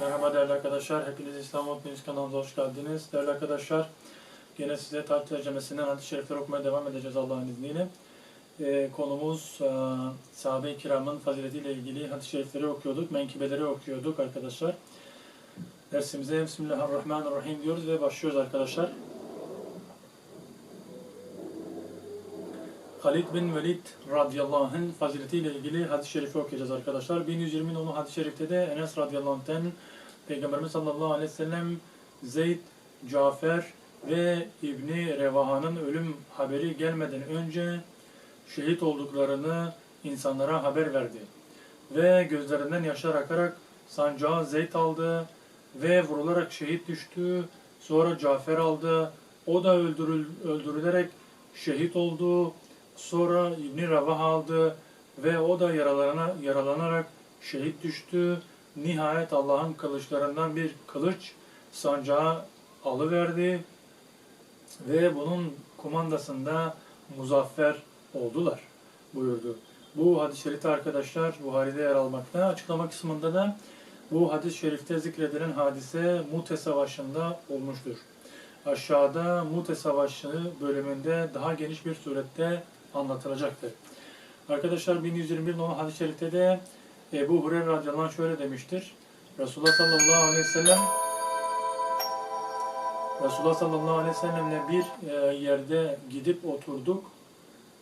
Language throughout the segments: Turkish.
Merhaba değerli arkadaşlar. Hepiniz İslam Ot News kanalımıza hoş geldiniz. Değerli arkadaşlar, gene size tarih tercümesinden hadis-i şerifleri okumaya devam edeceğiz Allah'ın izniyle. Ee, konumuz e, sahabe-i kiramın faziletiyle ilgili hadis-i şerifleri okuyorduk, menkibeleri okuyorduk arkadaşlar. Dersimize Bismillahirrahmanirrahim diyoruz ve başlıyoruz arkadaşlar. Halid bin Velid radıyallahu anh'ın faziletiyle ilgili hadis-i şerifi okuyacağız arkadaşlar. 1120 nolu hadis-i şerifte de Enes radıyallahu anh'ten Peygamberimiz sallallahu aleyhi ve sellem Zeyd, Cafer ve İbni Revaha'nın ölüm haberi gelmeden önce şehit olduklarını insanlara haber verdi. Ve gözlerinden yaşlar akarak sancağı Zeyd aldı ve vurularak şehit düştü. Sonra Cafer aldı. O da öldürül, öldürülerek şehit oldu. Sonra İbni Rabah aldı ve o da yaralana, yaralanarak şehit düştü. Nihayet Allah'ın kılıçlarından bir kılıç sancağı alıverdi ve bunun kumandasında muzaffer oldular buyurdu. Bu hadis-i şerifte arkadaşlar Buhari'de yer almakta. Açıklama kısmında da bu hadis-i şerifte zikredilen hadise Mute Savaşı'nda olmuştur. Aşağıda Mute Savaşı bölümünde daha geniş bir surette anlatılacaktır. Arkadaşlar 1121 numaralı hadis-i şerifte de Ebu Hureyre radıyallahu anh şöyle demiştir. Resulullah sallallahu aleyhi ve sellem Resulullah sallallahu aleyhi ve sellemle bir e, yerde gidip oturduk.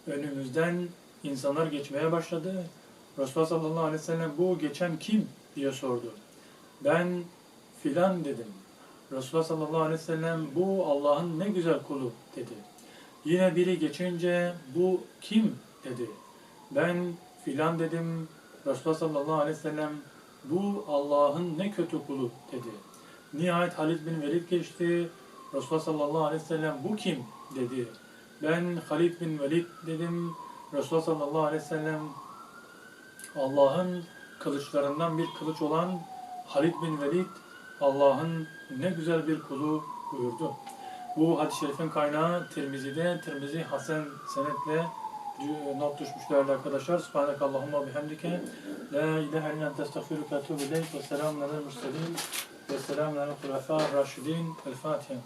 Önümüzden insanlar geçmeye başladı. Resulullah sallallahu aleyhi ve sellem bu geçen kim diye sordu. Ben filan dedim. Resulullah sallallahu aleyhi ve sellem bu Allah'ın ne güzel kulu dedi. Yine biri geçince bu kim dedi. Ben filan dedim. Resulullah sallallahu aleyhi ve sellem bu Allah'ın ne kötü kulu dedi. Nihayet Halid bin Velid geçti. Resulullah sallallahu aleyhi ve sellem bu kim dedi. Ben Halid bin Velid dedim. Resulullah sallallahu aleyhi ve sellem Allah'ın kılıçlarından bir kılıç olan Halid bin Velid Allah'ın ne güzel bir kulu buyurdu. Bu hadis-i şerifin kaynağı Tirmizi'de. Tirmizi Hasan senetle not düşmüş değerli arkadaşlar. Subhaneke Allahumma bihamdike. La ilahe illa ente estağfiruke ve selamun alel murselin. Ve selamun alel hulefâ raşidin. El Fatiha.